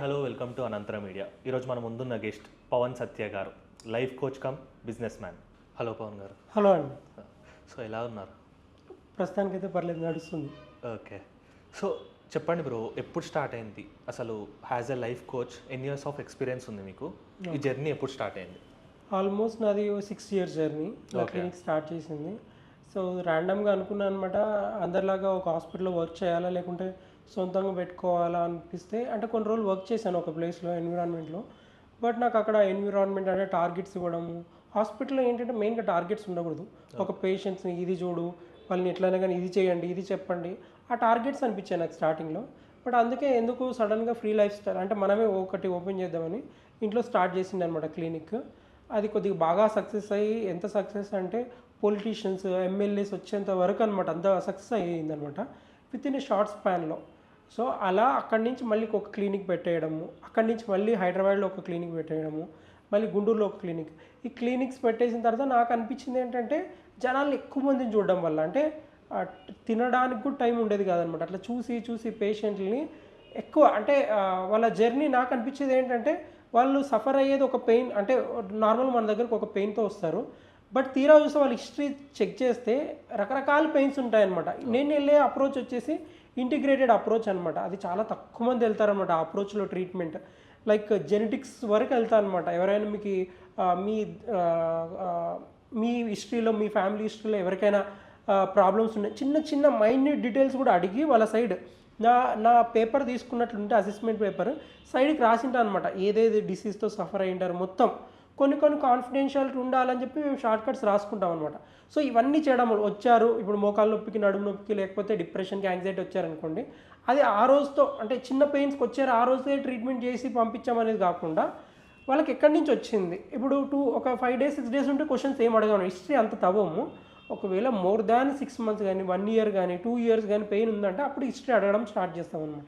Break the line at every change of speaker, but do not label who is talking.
Hello welcome to Anantara media. ఈరోజు మన ముందున్న guest Pavan Satya garu life coach cum businessman. Hello Pavan garu.
Hello అండి.
So ఎలా ఉన్నారు?
ప్రస్తుతానికైతే పర్లేదు నడుస్తుంది.
ఓకే. సో చెప్పండి బ్రో ఎప్పుడు స్టార్ట్ అయింది? అసలు హ్యాజ్ ఎ లైఫ్ కోచ్ ఎన్ని ఇయర్స్ ఆఫ్ ఎక్స్పీరియన్స్ ఉంది మీకు? ఈ జర్నీ ఎప్పుడు స్టార్ట్ అయింది?
ఆల్మోస్ట్ నాది సిక్స్ ఇయర్స్ జర్నీ. నా క్లినిక్ స్టార్ట్ చేసింది. సో ర్యాండమ్గా అనుకున్నాను అనమాట అందరిలాగా ఒక హాస్పిటల్లో వర్క్ చేయాలా లేకుంటే సొంతంగా పెట్టుకోవాలా అనిపిస్తే అంటే కొన్ని రోజులు వర్క్ చేశాను ఒక ప్లేస్లో ఎన్విరాన్మెంట్లో బట్ నాకు అక్కడ ఎన్విరాన్మెంట్ అంటే టార్గెట్స్ ఇవ్వడము హాస్పిటల్లో ఏంటంటే మెయిన్గా టార్గెట్స్ ఉండకూడదు. ఒక పేషెంట్స్ని ఇది చూడు వాళ్ళని ఎట్లయినా కానీ ఇది చేయండి ఇది చెప్పండి. ఆ టార్గెట్స్ అనిపించాయి నాకు స్టార్టింగ్లో బట్ అందుకే ఎందుకు సడన్గా ఫ్రీ లైఫ్ స్టైల్ అంటే మనమే ఒకటి ఓపెన్ చేద్దామని ఇంట్లో స్టార్ట్ చేసింది అనమాట క్లినిక్ అది కొద్దిగా బాగా సక్సెస్ అయ్యి ఎంత సక్సెస్ అంటే పొలిటీషియన్స్ ఎమ్మెల్యేస్ వచ్చేంత వరకు అనమాట అంత సక్సెస్ అయ్యిందనమాట విత్ ఇన్ ఏ షార్ట్ స్పాన్లో సో అలా అక్కడి నుంచి మళ్ళీ ఒక క్లినిక్ పెట్టేయడము అక్కడి నుంచి మళ్ళీ హైదరాబాద్లో ఒక క్లినిక్ పెట్టేయడము మళ్ళీ గుంటూరులో ఒక క్లినిక్ ఈ క్లినిక్స్ పెట్టేసిన తర్వాత నాకు అనిపించింది ఏంటంటే జనాలు ఎక్కువ మందిని చూడడం వల్ల. అంటే తినడానికి కూడా టైం ఉండేది కాదనమాట అట్లా చూసి చూసి పేషెంట్ని ఎక్కువ అంటే వాళ్ళ జర్నీ నాకు అనిపించేది ఏంటంటే వాళ్ళు సఫర్ అయ్యేది ఒక పెయిన్ అంటే నార్మల్ మన దగ్గరకు ఒక పెయిన్తో వస్తారు. బట్ తీరా చూస్తే వాళ్ళ హిస్టరీ చెక్ చేస్తే రకరకాల పెయిన్స్ ఉంటాయన్నమాట. నేను వెళ్ళే అప్రోచ్ వచ్చేసి ఇంటిగ్రేటెడ్ అప్రోచ్ అనమాట అది చాలా తక్కువ మంది వెళ్తారనమాట ఆ అప్రోచ్లో ట్రీట్మెంట్. లైక్ జెనెటిక్స్ వరకు వెళ్తా అనమాట ఎవరైనా మీకు మీ మీ హిస్టరీలో మీ ఫ్యామిలీ హిస్టరీలో ఎవరికైనా ప్రాబ్లమ్స్ ఉన్నాయి చిన్న చిన్న మైన్యూట్ డీటెయిల్స్ కూడా అడిగి వాళ్ళ సైడ్ నా నా పేపర్ తీసుకున్నట్లుంటే అసెస్మెంట్ పేపర్ సైడ్కి రాసింటా అనమాట ఏదేది డిసీజ్తో సఫర్ అయ్యింటారు మొత్తం. కొన్ని కొన్ని కాన్ఫిడెన్షియాలిటీ ఉండాలని చెప్పి మేము షార్ట్ కట్స్ రాసుకుంటాం అనమాట సో ఇవన్నీ చేయడం వల్ల వచ్చారు. ఇప్పుడు మోకాలు నొప్పికి నడుము నొప్పికి లేకపోతే డిప్రెషన్కి యాంగ్జైటీ వచ్చారనుకోండి అది ఆ రోజుతో అంటే చిన్న పెయిన్స్కి వచ్చారు ఆ రోజుతో ట్రీట్మెంట్ చేసి పంపించామనేది కాకుండా వాళ్ళకి ఎక్కడి నుంచి వచ్చింది? ఇప్పుడు టూ ఒక ఫైవ్ డేస్ సిక్స్ డేస్ ఉంటే క్వశ్చన్స్ ఏం అడగాను. హిస్టరీ అంత తవ్వము. ఒకవేళ మోర్ దాన్ సిక్స్ మంత్స్ కానీ వన్ ఇయర్ కానీ టూ ఇయర్స్ కానీ పెయిన్ ఉందంటే అప్పుడు హిస్టరీ అడగడం స్టార్ట్ చేస్తాం అనమాట